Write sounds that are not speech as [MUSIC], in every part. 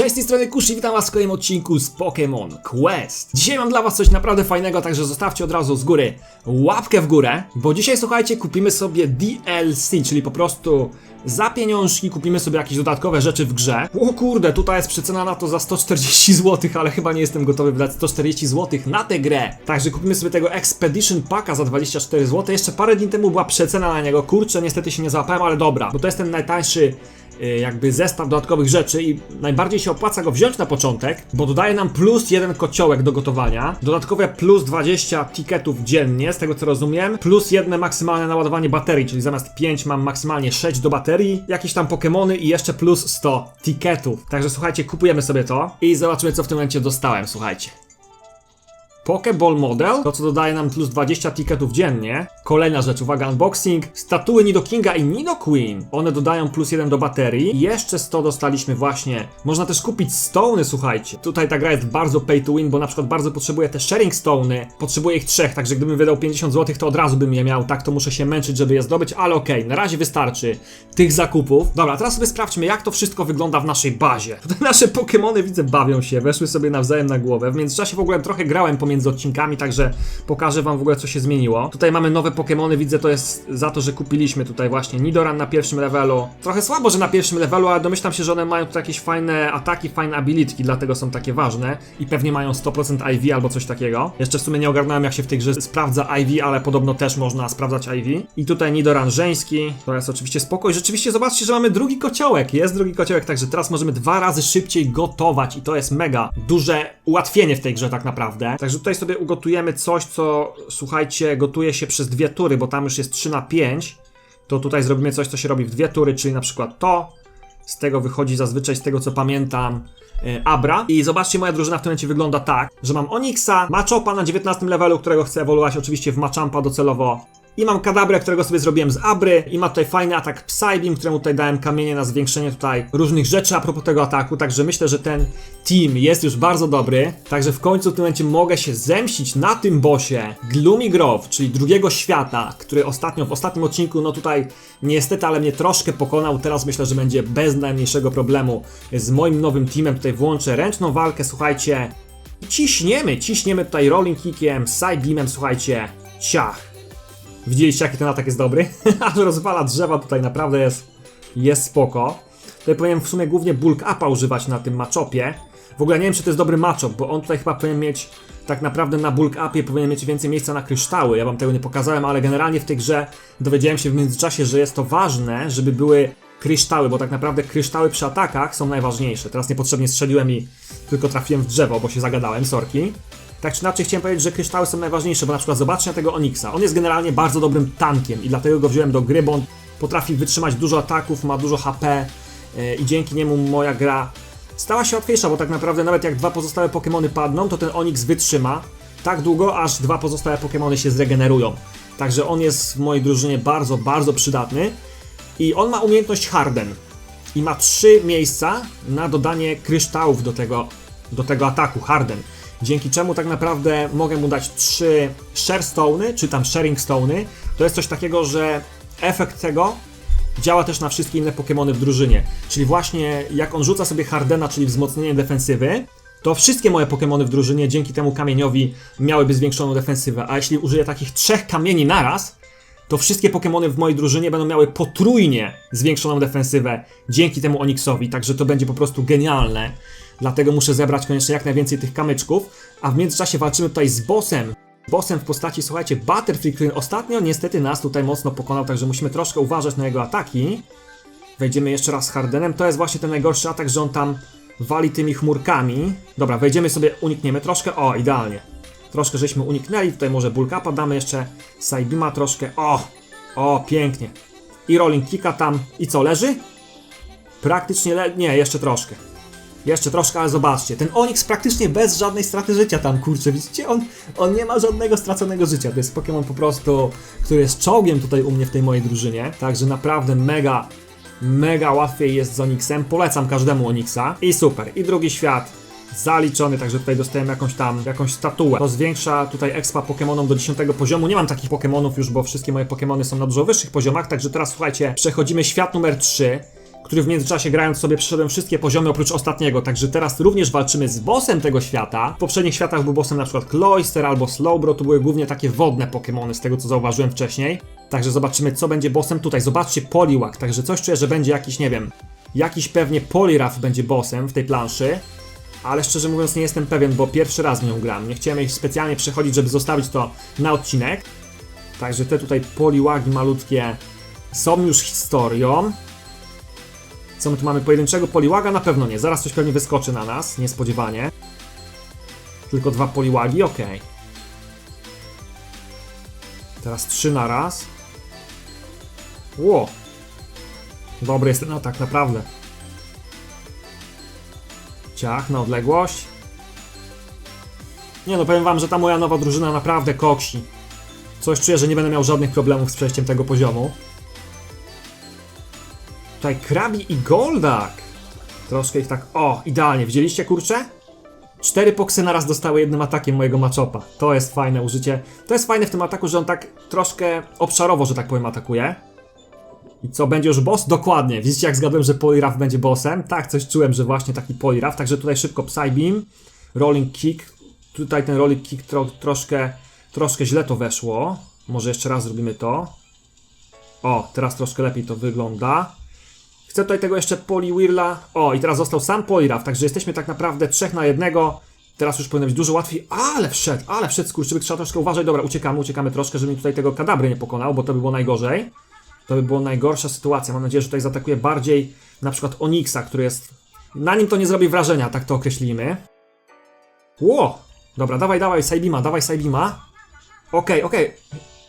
Cześć, z tej strony Kushi, witam was w kolejnym odcinku z Pokémon Quest. Dzisiaj mam dla was coś naprawdę fajnego, także zostawcie od razu z góry łapkę w górę, bo dzisiaj, słuchajcie, kupimy sobie DLC, czyli po prostu za pieniążki kupimy sobie jakieś dodatkowe rzeczy w grze. O kurde, tutaj jest przecena na to za 140 zł, ale chyba nie jestem gotowy wydać 140 zł na tę grę. Także kupimy sobie tego Expedition Packa za 24 zł. Jeszcze parę dni temu była przecena na niego, kurczę, niestety się nie załapałem, ale dobra, bo to jest ten najtańszy jakby zestaw dodatkowych rzeczy i najbardziej się opłaca go wziąć na początek, bo dodaje nam plus jeden kociołek do gotowania, dodatkowe plus 20 tiketów dziennie, z tego co rozumiem, plus jedne maksymalne naładowanie baterii, czyli zamiast 5 mam maksymalnie 6 do baterii, jakieś tam Pokemony i jeszcze plus 100 tiketów. Także słuchajcie, kupujemy sobie to i zobaczymy co w tym momencie dostałem, słuchajcie. Pokeball Model, to co dodaje nam plus 20 tiketów dziennie. Kolejna rzecz, uwaga, unboxing. Statuły Nidokinga i Nidoqueen. One dodają plus 1 do baterii. I jeszcze 100 dostaliśmy właśnie. Można też kupić stony, słuchajcie. Tutaj ta gra jest bardzo pay to win, bo na przykład bardzo potrzebuję te sharing stony. Potrzebuję ich trzech, także gdybym wydał 50 zł, to od razu bym je miał. Tak to muszę się męczyć, żeby je zdobyć, ale okej, na razie wystarczy tych zakupów. Dobra, teraz sobie sprawdźmy, jak to wszystko wygląda w naszej bazie. [LAUGHS] Tutaj nasze Pokemony, widzę, bawią się, weszły sobie nawzajem na głowę. W międzyczasie w ogóle trochę grałem pomiędzy odcinkami, także pokażę wam w ogóle, co się zmieniło. Tutaj mamy nowe Pokemony, widzę, to jest za to, że kupiliśmy tutaj właśnie Nidoran na pierwszym levelu. Trochę słabo, że na pierwszym levelu, ale domyślam się, że one mają tutaj jakieś fajne ataki, fajne abilitki, dlatego są takie ważne i pewnie mają 100% IV albo coś takiego. Jeszcze w sumie nie ogarnąłem, jak się w tej grze sprawdza IV, ale podobno też można sprawdzać IV. I tutaj Nidoran żeński, to jest oczywiście spokój. Rzeczywiście zobaczcie, że mamy drugi kociołek, jest drugi kociołek, także teraz możemy dwa razy szybciej gotować i to jest mega duże ułatwienie w tej grze tak naprawdę. Także tutaj sobie ugotujemy coś, co słuchajcie, gotuje się przez dwie tury, bo tam już jest 3 na 5. To tutaj zrobimy coś, co się robi w dwie tury, czyli na przykład to. Z tego wychodzi zazwyczaj, z tego co pamiętam, e, Abra. I zobaczcie, moja drużyna w tym momencie wygląda tak, że mam Onyxa, Machopa na 19 levelu, którego chcę ewoluować oczywiście w Machampa docelowo. I mam Kadabrę, którego sobie zrobiłem z Abry. I ma tutaj fajny atak Psybeam, któremu tutaj dałem kamienie na zwiększenie tutaj różnych rzeczy a propos tego ataku. Także myślę, że ten team jest już bardzo dobry. Także w końcu w tym momencie mogę się zemścić na tym bosie Gloomy Grove, czyli drugiego świata, który ostatnio, w ostatnim odcinku, no tutaj niestety, ale mnie troszkę pokonał. Teraz myślę, że będzie bez najmniejszego problemu z moim nowym teamem. Tutaj włączę ręczną walkę, słuchajcie. Ciśniemy, ciśniemy tutaj rolling kickiem, Psybeamem, słuchajcie. Ciach. Widzieliście jaki ten atak jest dobry? [LAUGHS] Aż rozwala drzewa tutaj naprawdę jest, jest spoko. Tutaj powinienem w sumie głównie bulk upa używać na tym maczopie. W ogóle nie wiem czy to jest dobry matchup, bo on tutaj chyba powinien mieć tak naprawdę na bulk upie powinien mieć więcej miejsca na kryształy. Ja wam tego nie pokazałem, ale generalnie w tej grze dowiedziałem się w międzyczasie, że jest to ważne, żeby były kryształy, bo tak naprawdę kryształy przy atakach są najważniejsze. Teraz niepotrzebnie strzeliłem i tylko trafiłem w drzewo, bo się zagadałem, sorki. Tak czy inaczej chciałem powiedzieć, że kryształy są najważniejsze, bo na przykład zobaczcie na tego Onyxa. On jest generalnie bardzo dobrym tankiem i dlatego go wziąłem do gry, bo on potrafi wytrzymać dużo ataków, ma dużo HP yy, i dzięki niemu moja gra stała się łatwiejsza, bo tak naprawdę nawet jak dwa pozostałe Pokémony padną, to ten Onyx wytrzyma tak długo, aż dwa pozostałe Pokémony się zregenerują. Także on jest w mojej drużynie bardzo, bardzo przydatny i on ma umiejętność Harden i ma trzy miejsca na dodanie kryształów do tego, do tego ataku Harden dzięki czemu tak naprawdę mogę mu dać 3 share stony, czy tam sharing stony. To jest coś takiego, że efekt tego działa też na wszystkie inne Pokémony w drużynie. Czyli właśnie jak on rzuca sobie Hardena, czyli wzmocnienie defensywy, to wszystkie moje Pokémony w drużynie dzięki temu kamieniowi miałyby zwiększoną defensywę. A jeśli użyję takich trzech kamieni naraz, to wszystkie Pokémony w mojej drużynie będą miały potrójnie zwiększoną defensywę dzięki temu Onyxowi, także to będzie po prostu genialne. Dlatego muszę zebrać koniecznie jak najwięcej tych kamyczków, a w międzyczasie walczymy tutaj z bossem. Bossem w postaci, słuchajcie, Butterfree, który ostatnio niestety nas tutaj mocno pokonał, także musimy troszkę uważać na jego ataki. Wejdziemy jeszcze raz z Hardenem, to jest właśnie ten najgorszy atak, że on tam wali tymi chmurkami. Dobra, wejdziemy sobie, unikniemy troszkę, o, idealnie. Troszkę żeśmy uniknęli, tutaj może Bulkapa damy jeszcze, Saibima troszkę, o, o, pięknie. I Rolling Kicka tam, i co, leży? Praktycznie, le nie, jeszcze troszkę. Jeszcze troszkę, ale zobaczcie, ten Onyx praktycznie bez żadnej straty życia tam, kurczę, widzicie, on, on nie ma żadnego straconego życia, to jest Pokémon po prostu, który jest czołgiem tutaj u mnie w tej mojej drużynie, także naprawdę mega, mega łatwiej jest z Onyxem, polecam każdemu Onyxa i super, i drugi świat, zaliczony, także tutaj dostałem jakąś tam, jakąś statuę. To zwiększa tutaj expa Pokémonom do 10 poziomu. Nie mam takich Pokémonów już, bo wszystkie moje Pokémony są na dużo wyższych poziomach, także teraz słuchajcie, przechodzimy świat numer 3. który w międzyczasie grając sobie przeszedłem wszystkie poziomy oprócz ostatniego, także teraz również walczymy z bossem tego świata. W poprzednich światach był bossem przykład Cloyster albo Slowbro, to były głównie takie wodne Pokémony z tego co zauważyłem wcześniej. Także zobaczymy co będzie bossem tutaj. Zobaczcie Poliwag, także coś czuję, że będzie jakiś, nie wiem, jakiś pewnie Poliwrath będzie bossem w tej planszy. Ale szczerze mówiąc nie jestem pewien, bo pierwszy raz nią gram. Nie chciałem jej specjalnie przechodzić, żeby zostawić to na odcinek. Także te tutaj poliłagi malutkie są już historią. Co my tu mamy? Pojedynczego poliłaga? Na pewno nie. Zaraz coś pewnie wyskoczy na nas, niespodziewanie. Tylko dwa poliłagi, ok. Teraz trzy na raz. Ło! Dobry jest ten atak, naprawdę. Ciach na odległość. Nie no, powiem wam, że ta moja nowa drużyna naprawdę koksi. Coś czuję, że nie będę miał żadnych problemów z przejściem tego poziomu. Tutaj Krabi i Goldak. Troszkę ich tak... O, idealnie. Widzieliście, kurczę? Cztery poksy naraz dostały jednym atakiem mojego maczopa. To jest fajne użycie. To jest fajne w tym ataku, że on tak troszkę obszarowo, że tak powiem, atakuje. I co, będzie już boss? Dokładnie. Widzicie, jak zgadłem, że Poliraf będzie bossem? Tak, coś czułem, że właśnie taki Poliraf. Także tutaj szybko Psybeam, Rolling Kick. Tutaj ten Rolling Kick tro troszkę, troszkę źle to weszło. Może jeszcze raz zrobimy to. O, teraz troszkę lepiej to wygląda. Chcę tutaj tego jeszcze Poliwhirla. O, i teraz został sam Poliraf, także jesteśmy tak naprawdę trzech na jednego. Teraz już powinno być dużo łatwiej. Ale wszedł, ale wszedł skurczybyk, trzeba troszkę uważać. Dobra, uciekamy, uciekamy troszkę, żeby mi tutaj tego kadabry nie pokonał, bo to by było najgorzej. To by była najgorsza sytuacja. Mam nadzieję, że tutaj zaatakuje bardziej na przykład Onixa, który jest... Na nim to nie zrobi wrażenia, tak to określimy. Ło! Dobra, dawaj, dawaj, Saibima, dawaj Saibima. Okej, okej.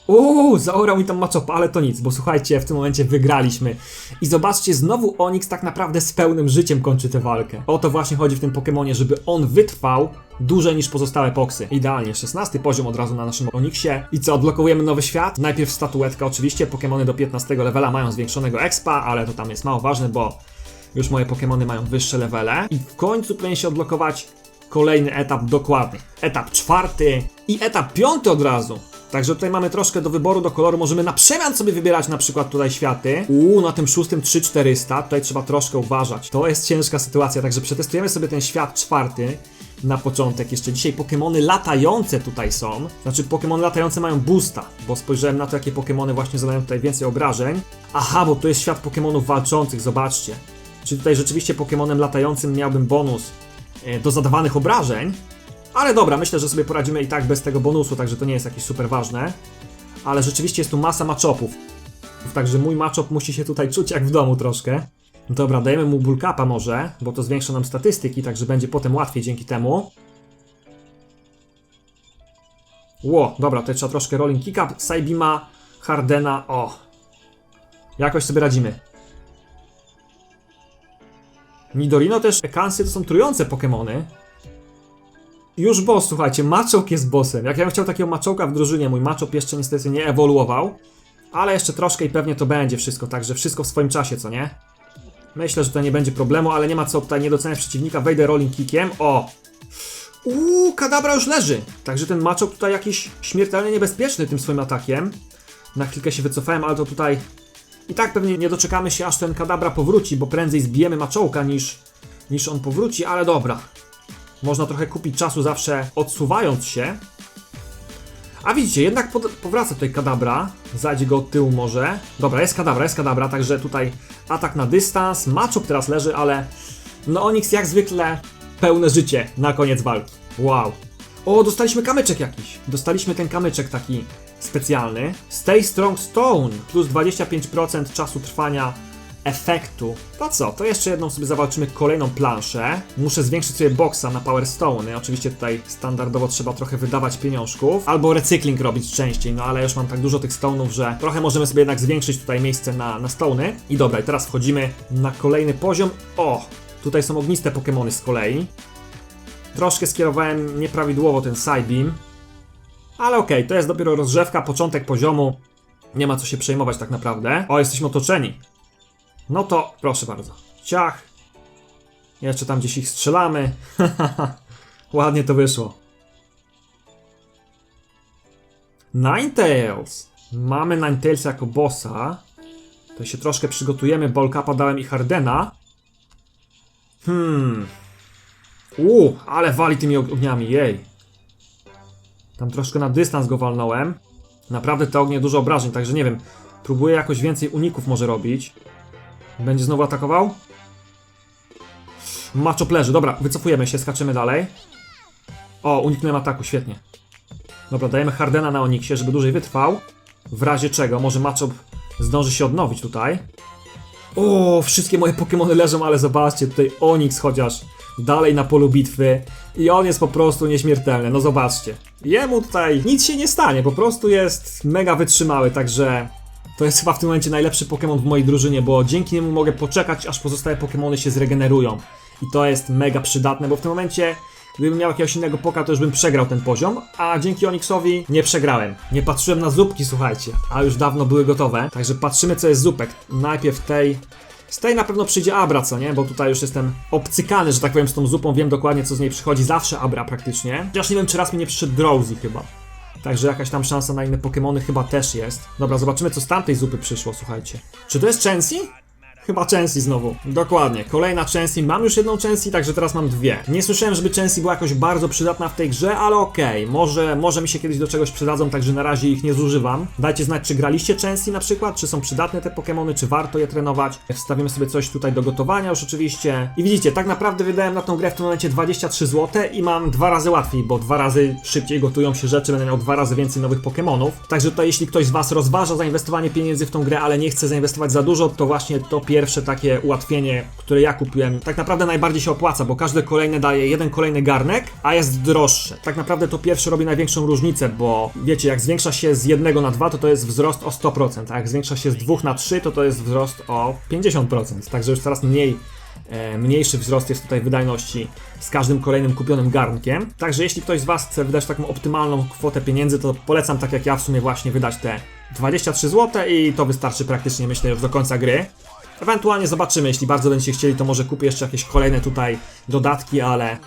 Uuu, zaorał mi tam maczopa, ale to nic, bo słuchajcie, w tym momencie wygraliśmy. I zobaczcie, znowu Onix tak naprawdę z pełnym życiem kończy tę walkę. O to właśnie chodzi w tym Pokemonie, żeby on wytrwał dłużej niż pozostałe poksy. Idealnie, 16 poziom od razu na naszym Onixie. I co, odblokujemy nowy świat? Najpierw statuetka, oczywiście, Pokemony do 15 levela mają zwiększonego expa, ale to tam jest mało ważne, bo już moje Pokemony mają wyższe levele. I w końcu powinien się odblokować kolejny etap dokładnie. Etap czwarty i etap piąty od razu. Także tutaj mamy troszkę do wyboru, do koloru. Możemy na przemian sobie wybierać na przykład tutaj światy. Uuu, na tym szóstym 3400. Tutaj trzeba troszkę uważać. To jest ciężka sytuacja, także przetestujemy sobie ten świat czwarty na początek. Jeszcze dzisiaj Pokemony latające tutaj są. Znaczy Pokemony latające mają boosta, bo spojrzałem na to, jakie Pokemony właśnie zadają tutaj więcej obrażeń. Aha, bo to jest świat Pokemonów walczących, zobaczcie. Czyli tutaj rzeczywiście Pokemonem latającym miałbym bonus e, do zadawanych obrażeń. Ale dobra, myślę, że sobie poradzimy i tak bez tego bonusu, także to nie jest jakieś super ważne. Ale rzeczywiście jest tu masa matchopów. Także mój matchup musi się tutaj czuć jak w domu troszkę. Dobra, dajemy mu bullcapa może, bo to zwiększa nam statystyki, także będzie potem łatwiej dzięki temu. Ło, dobra, tutaj trzeba troszkę rolling kick up, Saibima, Hardena, o. Jakoś sobie radzimy. Nidorino też, Ekansy to są trujące Pokemony. Już boss, słuchajcie, Machoke jest bossem. Jak ja bym chciał takiego Machoka w drużynie, mój Machop jeszcze niestety nie ewoluował. Ale jeszcze troszkę i pewnie to będzie wszystko, także wszystko w swoim czasie, co nie? Myślę, że to nie będzie problemu, ale nie ma co tutaj nie doceniać przeciwnika. Wejdę rolling kickiem. O! Uuu, kadabra już leży. Także ten Machop tutaj jakiś śmiertelnie niebezpieczny tym swoim atakiem. Na chwilkę się wycofałem, ale to tutaj... I tak pewnie nie doczekamy się, aż ten kadabra powróci, bo prędzej zbijemy Machołka niż, niż on powróci, ale dobra. Można trochę kupić czasu zawsze odsuwając się. A widzicie, jednak powraca tutaj kadabra. Zajdzie go od tyłu może. Dobra, jest kadabra, jest kadabra, także tutaj atak na dystans. Maczuk teraz leży, ale no Onyx jak zwykle pełne życie na koniec walki. Wow. O, dostaliśmy kamyczek jakiś. Dostaliśmy ten kamyczek taki specjalny. Stay Strong Stone plus 25% czasu trwania efektu. To co, to jeszcze jedną sobie zawalczymy kolejną planszę. Muszę zwiększyć sobie boxa na Power Stone. Oczywiście tutaj standardowo trzeba trochę wydawać pieniążków. Albo recykling robić częściej, no ale już mam tak dużo tych stone'ów, że trochę możemy sobie jednak zwiększyć tutaj miejsce na, na stone'y. I dobra, i teraz wchodzimy na kolejny poziom. O, tutaj są ogniste Pokémony z kolei. Troszkę skierowałem nieprawidłowo ten Psybeam. Ale okej, okay, to jest dopiero rozgrzewka, początek poziomu. Nie ma co się przejmować tak naprawdę. O, jesteśmy otoczeni. No to proszę bardzo. Ciach. Jeszcze tam gdzieś ich strzelamy. [LAUGHS] Ładnie to wyszło. Ninetales. Mamy Ninetales jako bossa. Tutaj się troszkę przygotujemy, Bolkapa dałem i Hardena. Hmm. Uuu, ale wali tymi ogniami, jej. Tam troszkę na dystans go walnąłem. Naprawdę te ognie dużo obrażeń, także nie wiem. Próbuję jakoś więcej uników może robić. Będzie znowu atakował? Maczop leży, dobra, wycofujemy się, skaczemy dalej. O, uniknąłem ataku, świetnie. Dobra, dajemy Hardena na Oniksie, żeby dłużej wytrwał. W razie czego, może Machop zdąży się odnowić tutaj. O, wszystkie moje Pokémony leżą, ale zobaczcie, tutaj Onix chociaż dalej na polu bitwy i on jest po prostu nieśmiertelny, no zobaczcie. Jemu tutaj nic się nie stanie, po prostu jest mega wytrzymały, także to jest chyba w tym momencie najlepszy Pokémon w mojej drużynie, bo dzięki niemu mogę poczekać, aż pozostałe Pokémony się zregenerują. I to jest mega przydatne, bo w tym momencie Gdybym miał jakiegoś innego poka, to już bym przegrał ten poziom, a dzięki Onixowi nie przegrałem. Nie patrzyłem na zupki, słuchajcie, a już dawno były gotowe. Także patrzymy, co jest zupek. Najpierw tej. Z tej na pewno przyjdzie Abra, co nie? Bo tutaj już jestem obcykany, że tak powiem, z tą zupą. Wiem dokładnie, co z niej przychodzi. Zawsze Abra praktycznie. Chociaż nie wiem, czy raz mi nie przyszedł Drowsy chyba. Także jakaś tam szansa na inne Pokémony chyba też jest. Dobra, zobaczymy, co z tamtej zupy przyszło, słuchajcie. Czy to jest Chansey? Chyba Chansey znowu. Dokładnie. Kolejna Chansey. Mam już jedną Chansey, także teraz mam dwie. Nie słyszałem, żeby Chansey była jakoś bardzo przydatna w tej grze, ale okej. Może, może mi się kiedyś do czegoś przydadzą, także na razie ich nie zużywam. Dajcie znać, czy graliście Chansey na przykład, czy są przydatne te Pokémony, czy warto je trenować. Wstawimy sobie coś tutaj do gotowania już oczywiście. I widzicie, tak naprawdę wydałem na tą grę w tym momencie 23 zł i mam dwa razy łatwiej, bo dwa razy szybciej gotują się rzeczy, będę miał dwa razy więcej nowych Pokémonów. Także tutaj jeśli ktoś z Was rozważa zainwestowanie pieniędzy w tą grę, ale nie chce zainwestować za dużo, to właśnie to pierwsze takie ułatwienie, które ja kupiłem, tak naprawdę najbardziej się opłaca, bo każde kolejne daje jeden kolejny garnek, a jest droższe. Tak naprawdę to pierwsze robi największą różnicę, bo wiecie, jak zwiększa się z jednego na dwa, to to jest wzrost o 100%, a jak zwiększa się z dwóch na trzy, to to jest wzrost o 50%. Także już coraz mniej e, mniejszy wzrost jest tutaj wydajności z każdym kolejnym kupionym garnkiem. Także jeśli ktoś z Was chce wydać taką optymalną kwotę pieniędzy, to polecam tak jak ja w sumie właśnie wydać te 23 zł i to wystarczy praktycznie myślę już do końca gry. Ewentualnie zobaczymy, jeśli bardzo będziecie chcieli, to może kupię jeszcze jakieś kolejne tutaj dodatki, ale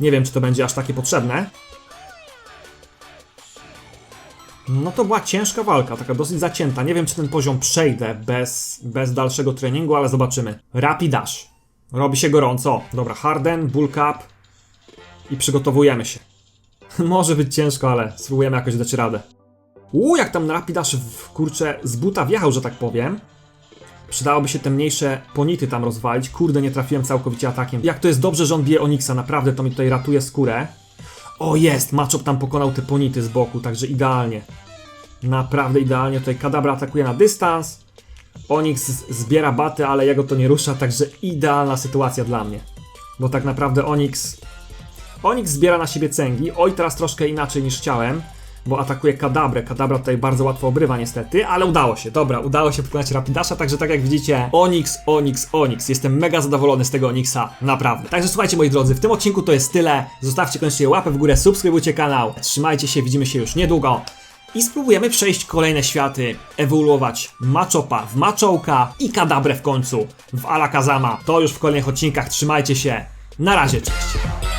nie wiem, czy to będzie aż takie potrzebne. No to była ciężka walka, taka dosyć zacięta. Nie wiem, czy ten poziom przejdę bez, bez dalszego treningu, ale zobaczymy. Rapidash. Robi się gorąco. Dobra, Harden, Bull Cup i przygotowujemy się. [LAUGHS] Może być ciężko, ale spróbujemy jakoś dać radę. Uuu, jak tam Rapidash w kurczę z buta wjechał, że tak powiem. Przydałoby się te mniejsze ponity tam rozwalić. Kurde, nie trafiłem całkowicie atakiem. Jak to jest dobrze, że on bije Onixa, naprawdę to mi tutaj ratuje skórę. O jest, Machop tam pokonał te ponity z boku, także idealnie. Naprawdę idealnie. Tutaj Kadabra atakuje na dystans. Onyx zbiera baty, ale jego to nie rusza, także idealna sytuacja dla mnie. Bo tak naprawdę Onyx... Onyx zbiera na siebie cęgi. Oj, teraz troszkę inaczej niż chciałem bo atakuje Kadabrę. Kadabra tutaj bardzo łatwo obrywa niestety, ale udało się. Dobra, udało się pokonać Rapidasza, także tak jak widzicie, Onyx, Onyx, Onyx. Jestem mega zadowolony z tego Onyxa, naprawdę. Także słuchajcie moi drodzy, w tym odcinku to jest tyle. Zostawcie koniecznie łapę w górę, subskrybujcie kanał. Trzymajcie się, widzimy się już niedługo. I spróbujemy przejść kolejne światy, ewoluować Machopa w Machołka i Kadabrę w końcu w Alakazama. To już w kolejnych odcinkach, trzymajcie się. Na razie, cześć.